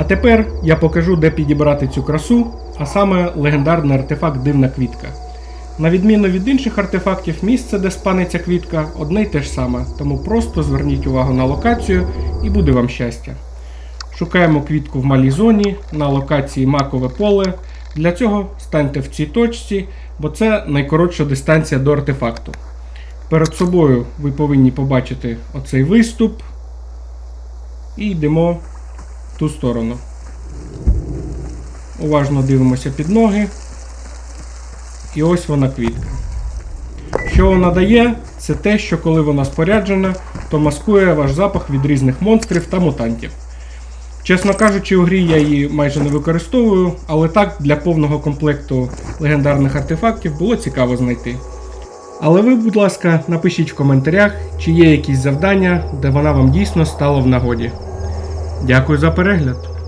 А тепер я покажу, де підібрати цю красу, а саме легендарний артефакт Дивна квітка. На відміну від інших артефактів, місце, де спаниться квітка, одне й те ж саме, тому просто зверніть увагу на локацію і буде вам щастя. Шукаємо квітку в малій зоні на локації Макове поле. Для цього станьте в цій точці, бо це найкоротша дистанція до артефакту. Перед собою ви повинні побачити оцей виступ. І йдемо ту сторону. Уважно дивимося під ноги. І ось вона квітка. Що вона дає, це те, що коли вона споряджена, то маскує ваш запах від різних монстрів та мутантів. Чесно кажучи, у грі я її майже не використовую, але так для повного комплекту легендарних артефактів було цікаво знайти. Але ви, будь ласка, напишіть в коментарях, чи є якісь завдання, де вона вам дійсно стала в нагоді. Дякую за перегляд!